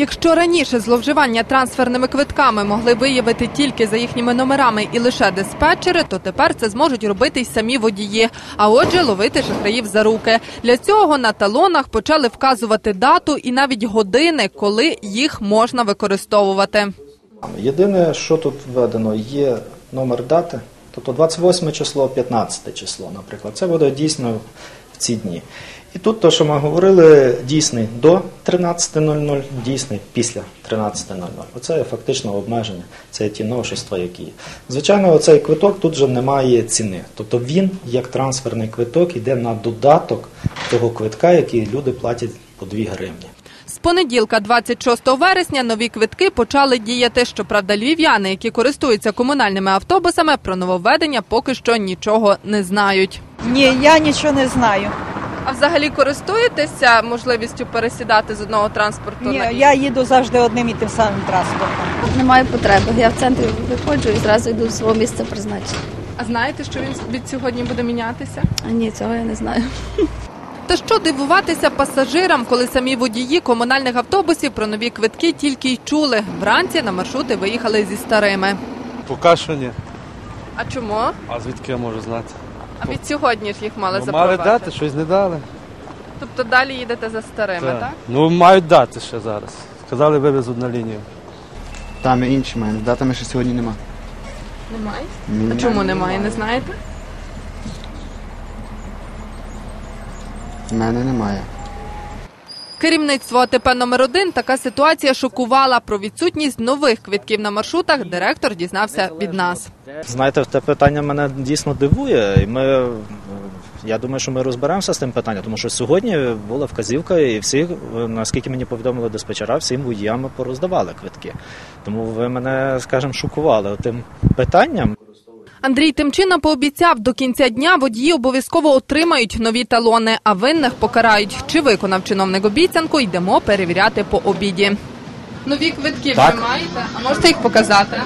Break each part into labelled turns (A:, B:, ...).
A: Якщо раніше зловживання трансферними квитками могли виявити тільки за їхніми номерами і лише диспетчери, то тепер це зможуть робити й самі водії. А отже, ловити шахраїв за руки. Для цього на талонах почали вказувати дату і навіть години, коли їх можна використовувати.
B: Єдине, що тут введено, є номер дати, тобто 28 число, 15 число, наприклад. Це буде дійсно ці дні. І тут те, що ми говорили, дійсний до 13.00, дійсний після 13.00. Оце є фактично обмеження, це є ті новшества, які є. Звичайно, оцей квиток тут же немає ціни. Тобто він, як трансферний квиток, йде на додаток того квитка, який люди платять по 2 гривні.
A: З понеділка, 26 вересня, нові квитки почали діяти. Щоправда, львів'яни, які користуються комунальними автобусами, про нововведення поки що нічого не знають.
C: Ні, я нічого не знаю.
A: А взагалі користуєтеся можливістю пересідати з одного транспорту
C: Ні, я їду завжди одним і тим самим транспортом.
D: Немає потреби. Я в центрі виходжу і зразу йду до свого місця призначення.
A: А знаєте, що він від сьогодні буде мінятися?
D: А ні, цього я не знаю.
A: Та що дивуватися пасажирам, коли самі водії комунальних автобусів про нові квитки тільки й чули. Вранці на маршрути виїхали зі старими.
E: Поки що ні.
A: А чому?
E: А звідки я можу знати?
A: А від сьогодні ж їх мали
E: Ну, мали дати, щось не дали.
A: Тобто далі їдете за старими, так?
E: Так. Ну мають дати ще зараз. Сказали, вивезуть на лінію.
F: Там і інші маємо. Датами ще сьогодні нема.
A: Немає?
F: Ні.
A: А чому немає, не знаєте?
F: В мене немає.
A: Керівництво АТП номер 1 така ситуація шокувала. Про відсутність нових квитків на маршрутах директор дізнався від нас.
B: Знаєте, те питання мене дійсно дивує, і ми. Я думаю, що ми розберемося з тим питанням, тому що сьогодні була вказівка, і всі, наскільки мені повідомили диспетчера, всім водіям пороздавали квитки. Тому ви мене, скажімо, шокували тим питанням.
A: Андрій Тимчина пообіцяв, до кінця дня водії обов'язково отримають нові талони, а винних покарають. Чи виконав чиновник обіцянку, йдемо перевіряти по обіді. Нові квитки ви маєте? А можете їх показати?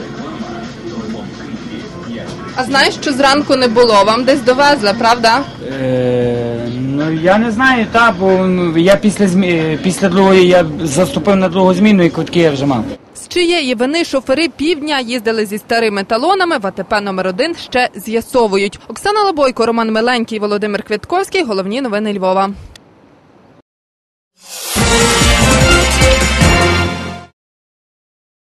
A: А знаєш, що зранку не було? Вам десь довезли, правда?
G: Е, ну я не знаю, та, бо ну, я після змі... після другої я заступив на другу зміну і квитки я вже мав.
A: Чиєї вини шофери півдня їздили зі старими талонами в АТП номер 1 ще з'ясовують. Оксана Лобойко, Роман Миленький, Володимир Квітковський. Головні новини Львова.